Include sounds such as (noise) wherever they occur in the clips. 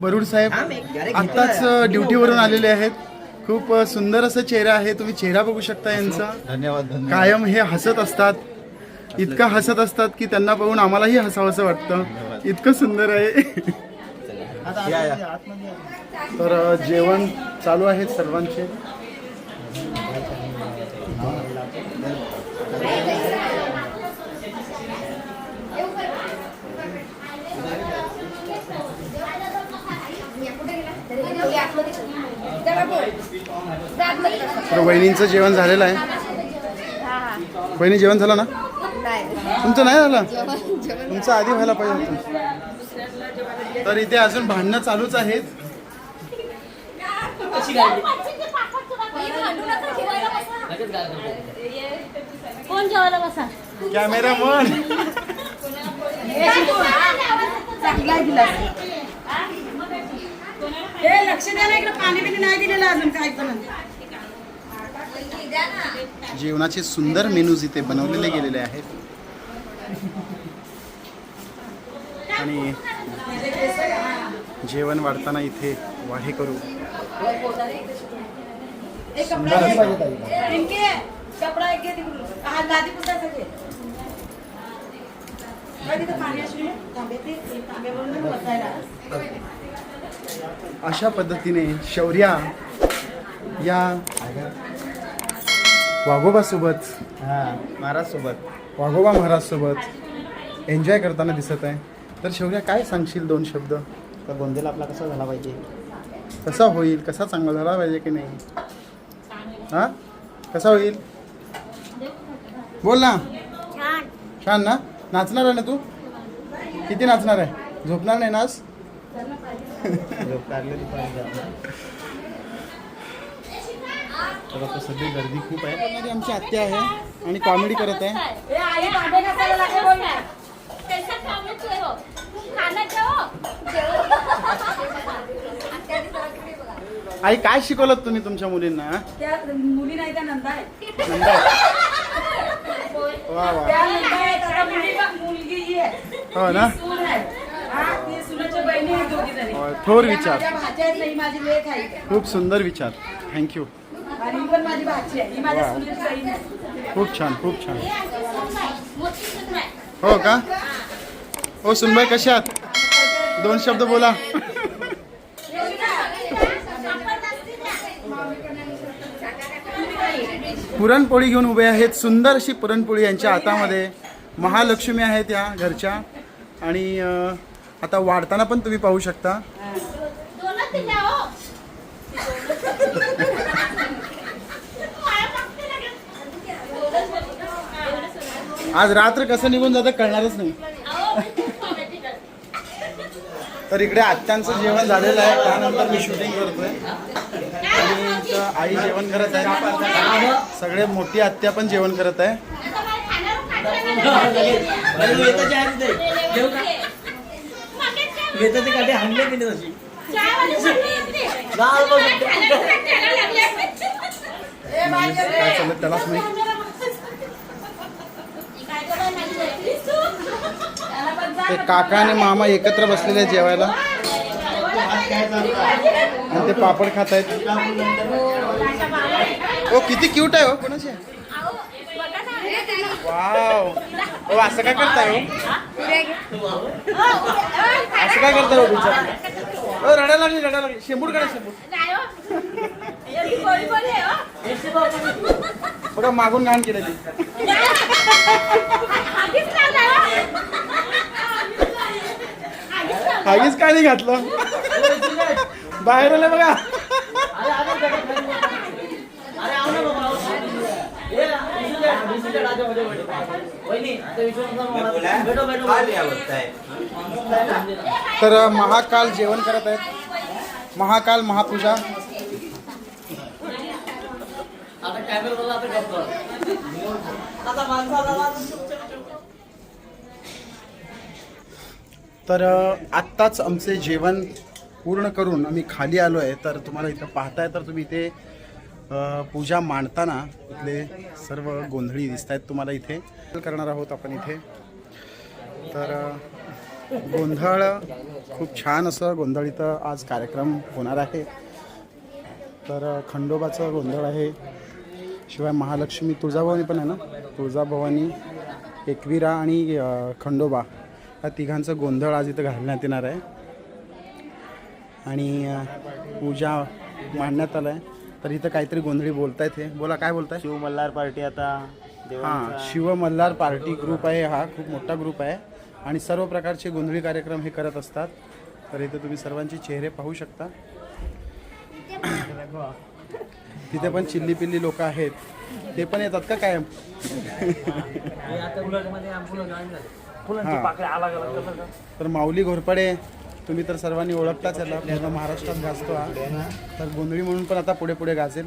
बरुड साहेब आत्ताच ड्युटीवरून आलेले आहेत. खूप सुंदर असं चेहरा आहे. तुम्ही चेहरा बघू शकता यांचा. धन्यवाद धन्यवाद. कायम हे हसत असतात. इतका हसत असतात की त्यांना पाहून आम्हालाही हसावंसं वाटतं. इतकं सुंदर आहे. तर जेवण चालू आहे सर्वांचे. तर वहिनींचं जेवण झालेलं आहे? वहिनी जेवण झालं ना? तुमचं नाही झालं? तुमचं आधी व्हायला पाहिजे तर इथे अजून भांडणं चालूच आहेत. कोण जेवायला बसा? कॅमेरा मन द्या ना इकडे पाणी बिणी नाही दिलेलं अजून काय पण जेवणाचे सुंदर मेनूज इथे बनवलेले गेलेले आहेत. आणि जेवण वाढताना इथे वाढे करू. कपडा एक घे तिकडून. हा लादी पुसायचं घे बघ तिथं पाणी अशी तांबे ते तांब्यावरून बसायला. अशा पद्धतीने शौर्या या वाघोबासोबत हा महाराज सोबत वाघोबा महाराजसोबत एन्जॉय करताना दिसत आहे. तर शौर्या काय सांगशील दोन शब्द? तर गोंधळ आपला कसा झाला पाहिजे? कसा होईल? कसा चांगला झाला पाहिजे की नाही? हा? कसा होईल? बोल ना. छान. छान ना? नाचणार आहे ना तू? किती नाचणार आहे? झोपणार नाही नाच (laughs) तर आता सध्या गर्दी खूप आहे. आमची आत्या आहे आणि कॉमेडी करत आहे. हे आई काय शिकवलं तुम्ही तुमच्या मुलींना हा? त्या मुली नाही त्या नंदा आहे नंदा (laughs) वा वा. त्या नंदा आहेत. आता मुली बघ, मुलगी ही आहे. हो ना सून आहे हा ती सुनाच्या बहिणी आहेत दोघी जणी होय, थोर विचार. खूप सुंदर विचार. थँक्यू खूप छान खूप छान. हो का? हो सुनबाई कशा आहात? दोन शब्द बोला. पुरणपोळी घेऊन उभे आहेत. सुंदर अशी पुरणपोळी यांच्या हातामध्ये. महालक्ष्मी आहेत या घरच्या. आणि आता वाढताना पण तुम्ही पाहू शकता. आज रात्र कसं निघून जातं कळणारच नाही. तर इकडे आत्यांचं जेवण झालेलं आहे. त्यानंतर मी शूटिंग करतोय. आणि आई जेवण करत आहे. सगळे मोठी आत्या पण जेवण करत आहे. (laughs) वेताचे काटे हाणले की नाही तशी काय चाललं त्यालाच माहिती ते काका आणि मामा एकत्र बसलेले जेवायला. आणि ते पापड खात आहेत ओ किती क्यूट आहे हो कोणाची? वाव ओ असं काय करताय हो? असं काय करताय हो रडायला लागली रडायला लागली. शेंबूड काढा शेंबूड? बघा मागून घाण केलं ती. हागीच काय नाही घातलं? बाहेर आलं बघा. तर महाकाल जेवण करत आहेत. महाकाल महापूजा. तर आत्ताच आमचे जेवण पूर्ण करून आम्ही खाली आलो आहे तर तुम्हाला इथं पाहताय तर तुम्ही इथे पूजा मांडताना इथले सर्व गोंधळी दिसत आहेत तुम्हाला इथे. करणार आहोत आपण इथे. तर गोंधळ खूप छान असं गोंधळ इथं आज कार्यक्रम होणार आहे. तर खंडोबाचं गोंधळ आहे. शिवाय महालक्ष्मी तुळजाभवानी पण आहे ना? तुळजाभवानी एकविरा आणि खंडोबा या तिघांचं गोंधळ आज इथं घालण्यात येणार आहे. आणि पूजा मांडण्यात आलं आहे तर इथं काहीतरी गोंधळी बोलतायत हे. बोला काय बोलताय? शिव मल्हार पार्टी आता हां देवांचा शिव मल्हार पार्टी ग्रुप आहे हा खूप मोठा ग्रुप आहे. आणि सर्व प्रकारचे गोंधळी कार्यक्रम हे करत असतात. तर इथे तुम्ही सर्वांचे चेहरे पाहू शकता. तिथे पण चिल्ली पिल्ली लोक आहेत. ते पण येतात का कायम? हां. तर माऊली घोरपडे तुम्ही तर सर्वांनी ओळखताच याला पूर्ण महाराष्ट्रात गाजतो हा. तर गोंधळी म्हणून पण आता पुढे पुढे गाजेल.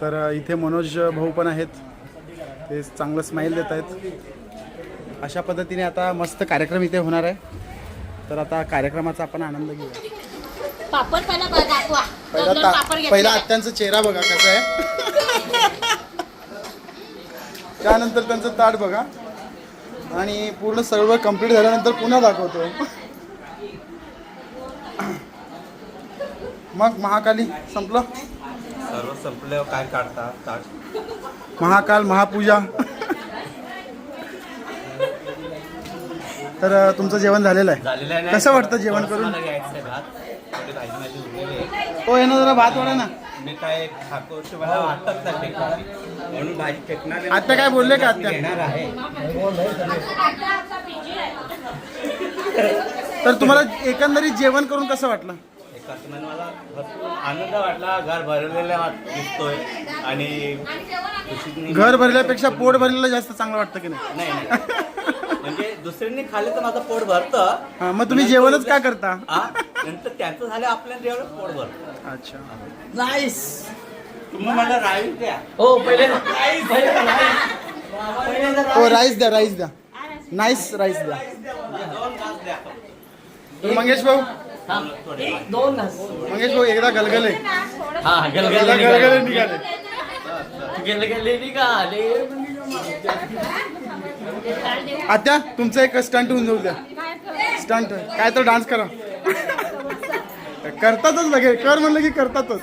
तर इथे मनोज भाऊ पण आहेत. ते चांगलं स्माईल देत आहेत. अशा पद्धतीने आता मस्त कार्यक्रम इथे होणार आहे. तर आता कार्यक्रमाचा आपण आनंद घेऊया. पापड पहिला दाखवा. पहिला आत्यांचा चेहरा बघा कसा आहे. (laughs) त्यानंतर त्यांचं ताट बघा. आणि पूर्ण सर्व कंप्लीट झाल्यानंतर पुन्हा दाखवतो. मग महाकाली संपलं? सर्व संपल्यावर काय काढता महाकाल महापूजा. तर तुमचं जेवण झालेलं आहे. कसं वाटतं जेवण करून? हो येणं जरा भात वाढा ना. मी काय ठाकूरशी मला वाटत नाही. म्हणून भाजी फेकणार. आत्या काय बोलले का आत्या? घेणार आहे. तर तुम्हाला एकंदरीत जेवण करून कसं वाटलं? एका अर्थाने मला भरपूर आनंद वाटला. घर भरलेला वाट- दिसतोय. आणि खुशीने- घर भरल्यापेक्षा पोट भरलेलं जास्त चांगलं वाटतं की नाही? नाही नाही. म्हणजे दुसऱ्यांनी खाल्लं तर माझं पोट भरतं. हा, मग तुम्ही जेवणच का करता? हा नंतर त्यांचं झालं आपल्याला जेवढं पोट भरतं अच्छा तुम्ही मला राईस द्या. हो राईस. द्या राईस. द्या नाईस राईस द्या. दोन घास द्या. तर मंगेश भाऊ? दोन घास. मंगेश भाऊ एकदा गलगले. हा एकदा गलगले निघाले. गेले निघाले. आत्या तुमचं एक स्टंट होऊन जाऊ द्या. स्टंट काय तर डान्स करा. करतातच लगे. कर म्हणलं की करतातच.